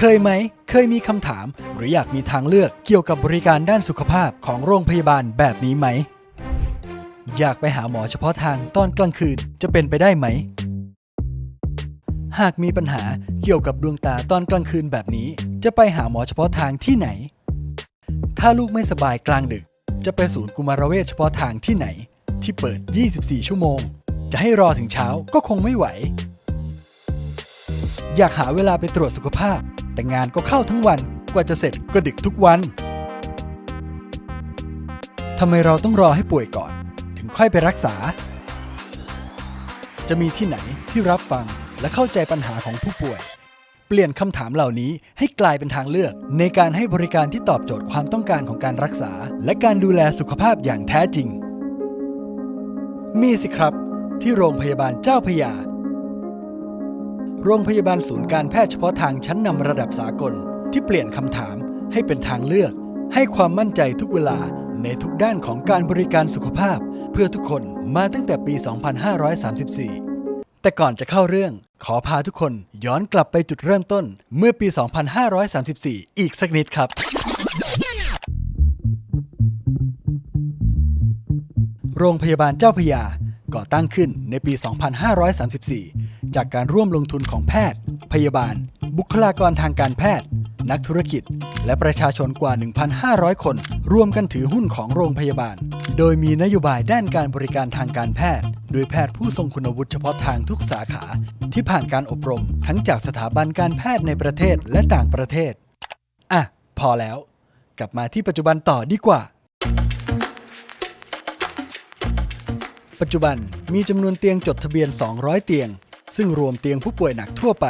เคยไหม เคยมีคำถาม หรืออยากมีทางเลือกเกี่ยวกับบริการด้านสุขภาพของโรงพยาบาลแบบนี้ไหม อยากไปหาหมอเฉพาะทางตอนกลางคืนจะเป็นไปได้ไหม หากมีปัญหาเกี่ยวกับดวงตาตอนกลางคืนแบบนี้ จะไปหาหมอเฉพาะทางที่ไหน ถ้าลูกไม่สบายกลางดึก จะไปศูนย์กุมารเวชเฉพาะทางที่ไหน ที่เปิด 24 ชั่วโมง จะให้รอถึงเช้าก็คงไม่ไหวอยากหาเวลาไปตรวจสุขภาพ แต่งานก็เข้าทั้งวันกว่าจะเสร็จก็ดึกทุกวันทำไมเราต้องรอให้ป่วยก่อน ถึงค่อยไปรักษา จะมีที่ไหนที่รับฟังและเข้าใจปัญหาของผู้ป่วย เปลี่ยนคำถามเหล่านี้ให้กลายเป็นทางเลือก ในการให้บริการที่ตอบโจทย์ความต้องการของการรักษา และการดูแลสุขภาพอย่างแท้จริง มีสิครับ ที่โรงพยาบาลเจ้าพยา โรงพยาบาลศูนย์การแพทย์เฉพาะทางชั้นนำระดับสากล ที่เปลี่ยนคำถามให้เป็นทางเลือก ให้ความมั่นใจทุกเวลาในทุกด้านของการบริการสุขภาพ เพื่อทุกคนมาตั้งแต่ปี 2534 แต่ก่อนจะเข้าเรื่อง ขอพาทุกคนย้อนกลับไปจุดเริ่มต้นเมื่อปี 2534 อีกสักนิดครับ โรงพยาบาลเจ้าพยาก่อตั้งขึ้นในปี 2534 จากการร่วมลงทุนของแพทย์ พยาบาล บุคลากรทางการแพทย์ นักธุรกิจ และประชาชนกว่า 1,500 คน ร่วมกันถือหุ้นของโรงพยาบาล โดยมีนโยบายด้านการบริการทางการแพทย์ โดยแพทย์ผู้ทรงคุณวุฒิเฉพาะทางทุกสาขา ที่ผ่านการอบรม ทั้งจากสถาบันการแพทย์ในประเทศและต่างประเทศ อะ พอแล้ว กลับมาที่ปัจจุบันต่อดีกว่าปัจจุบันมีจำนวนเตียงจดทะเบียน 200 เตียง ซึ่งรวมเตียงผู้ป่วยหนักทั่วไป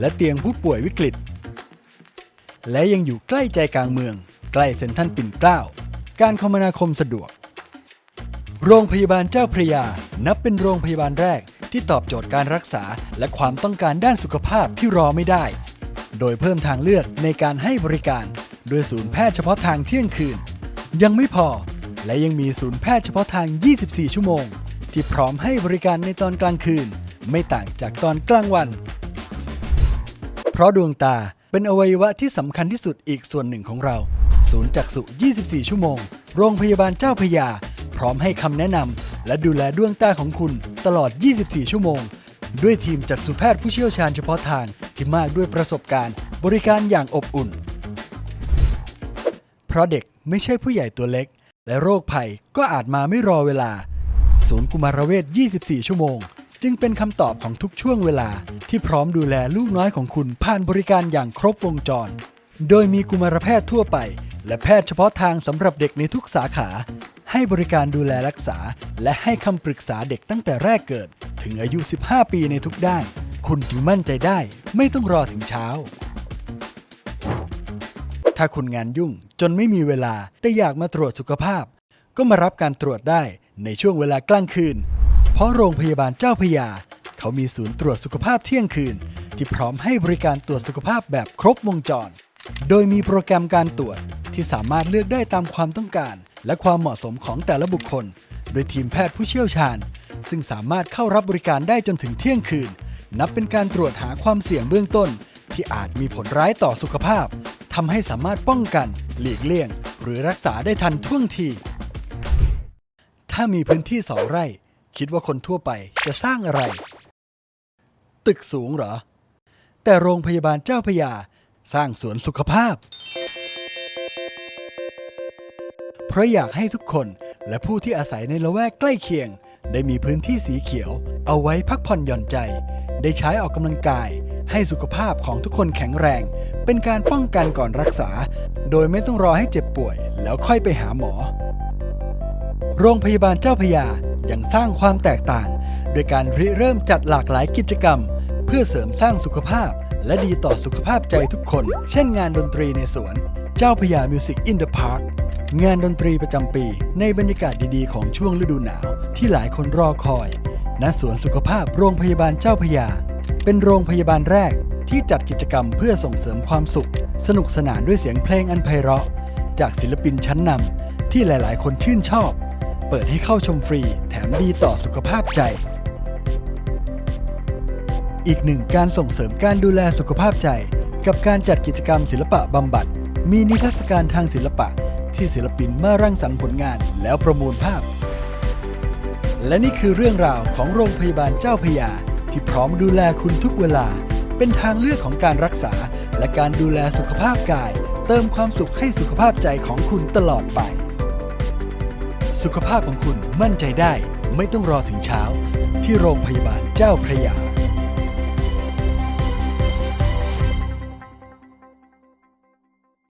และเตียงผู้ป่วยวิกฤต และยังอยู่ใกล้ใจกลางเมือง ใกล้เซ็นทรัลปิ่นเกล้า การคมนาคมสะดวก โรงพยาบาลเจ้าพระยา นับเป็นโรงพยาบาลแรกที่ตอบโจทย์การรักษาและความต้องการด้านสุขภาพที่รอไม่ได้ โดยเพิ่มทางเลือกในการให้บริการโดยศูนย์แพทย์เฉพาะทางเที่ยงคืน ยังไม่พอ และยังมีศูนย์แพทย์เฉพาะทาง 24 ชั่วโมง ที่พร้อมให้บริการในตอนกลางคืน ไม่ต่างจากตอนกลางวัน เพราะดวงตาเป็นอวัยวะที่สำคัญที่สุดอีกส่วนหนึ่งของเรา ศูนย์จักษุ 24 ชั่วโมง โรงพยาบาลเจ้าพยา พร้อมให้คำแนะนำและดูแลดวงตาของคุณตลอด 24 ชั่วโมง ด้วยทีมจักษุแพทย์ผู้เชี่ยวชาญเฉพาะทางที่มากด้วยประสบการณ์ บริการอย่างอบอุ่น เพราะเด็กไม่ใช่ผู้ใหญ่ตัวเล็ก และโรคภัยก็อาจมาไม่รอเวลา ศูนย์กุมารเวช 24 ชั่วโมง จึงเป็นคำตอบของทุกช่วงเวลาที่พร้อมดูแลลูกน้อยของคุณผ่านบริการอย่างครบวงจร โดยมีกุมารแพทย์ทั่วไป และแพทย์เฉพาะทางสำหรับเด็กในทุกสาขา ให้บริการดูแลรักษา และให้คำปรึกษาเด็กตั้งแต่แรกเกิด ถึงอายุ 15 ปีในทุกด้าน คุณจึงมั่นใจได้ ไม่ต้องรอถึงเช้า ถ้าคุณงานยุ่งจนไม่มีเวลาแต่อยากมาตรวจสุขภาพ ก็มารับการตรวจได้ในช่วงเวลากลางคืน เพราะโรงพยาบาลเจ้าพยา เขามีศูนย์ตรวจสุขภาพเที่ยงคืน ที่พร้อมให้บริการตรวจสุขภาพแบบครบวงจร โดยมีโปรแกรมการตรวจที่สามารถเลือกได้ตามความต้องการ และความเหมาะสมของแต่ละบุคคล โดยทีมแพทย์ผู้เชี่ยวชาญ ซึ่งสามารถเข้ารับบริการได้จนถึงเที่ยงคืน นับเป็นการตรวจหาความเสี่ยงเบื้องต้น ที่อาจมีผลร้ายต่อสุขภาพทำให้สามารถป้องกัน หลีกเลี่ยง หรือรักษาได้ทันท่วงที ถ้ามีพื้นที่สองไร่ คิดว่าคนทั่วไปจะสร้างอะไร ตึกสูงเหรอ แต่โรงพยาบาลเจ้าพยาสร้างสวนสุขภาพ เพราะอยากให้ทุกคนและผู้ที่อาศัยในละแวกใกล้เคียง ได้มีพื้นที่สีเขียว เอาไว้พักผ่อนหย่อนใจ ได้ใช้ออกกำลังกาย ให้สุขภาพของทุกคนแข็งแรง เป็นการป้องกันก่อนรักษา โดยไม่ต้องรอให้เจ็บป่วย แล้วค่อยไปหาหมอ โรงพยาบาลเจ้าพระยายังสร้างความแตกต่าง โดยการริเริ่มจัดหลากหลายกิจกรรม เพื่อเสริมสร้างสุขภาพ และดีต่อสุขภาพใจทุกคน เช่นงานดนตรีในสวน เจ้าพระยามิวสิกอินเดอะพาร์คงานดนตรีประจำปี ในบรรยากาศดีๆของช่วงฤดูหนาว ที่หลายคนรอคอยณสวนสุขภาพโรงพยาบาลเจ้าพระยา เป็นโรงพยาบาลแรกที่จัดกิจกรรมเพื่อส่งเสริมความสุข สนุกสนานด้วยเสียงเพลงอันไพเราะ จากศิลปินชั้นนำที่หลายๆ คนชื่นชอบ เปิดให้เข้าชมฟรี แถมดีต่อสุขภาพใจ อีกหนึ่งการส่งเสริมการดูแลสุขภาพใจ กับการจัดกิจกรรมศิลปะบำบัด มีนิทรรศการทางศิลปะ ที่ศิลปินมาร่างสรรค์ผลงานแล้วประมูลภาพ และนี่คือเรื่องราวของโรงพยาบาลเจ้าพยา ที่พร้อมดูแลคุณทุกเวลา เป็นทางเลือกของการรักษา และการดูแลสุขภาพกาย เติมความสุขให้สุขภาพใจของคุณตลอดไป สุขภาพของคุณมั่นใจได้ ไม่ต้องรอถึงเช้า ที่โรงพยาบาลเจ้าพระยา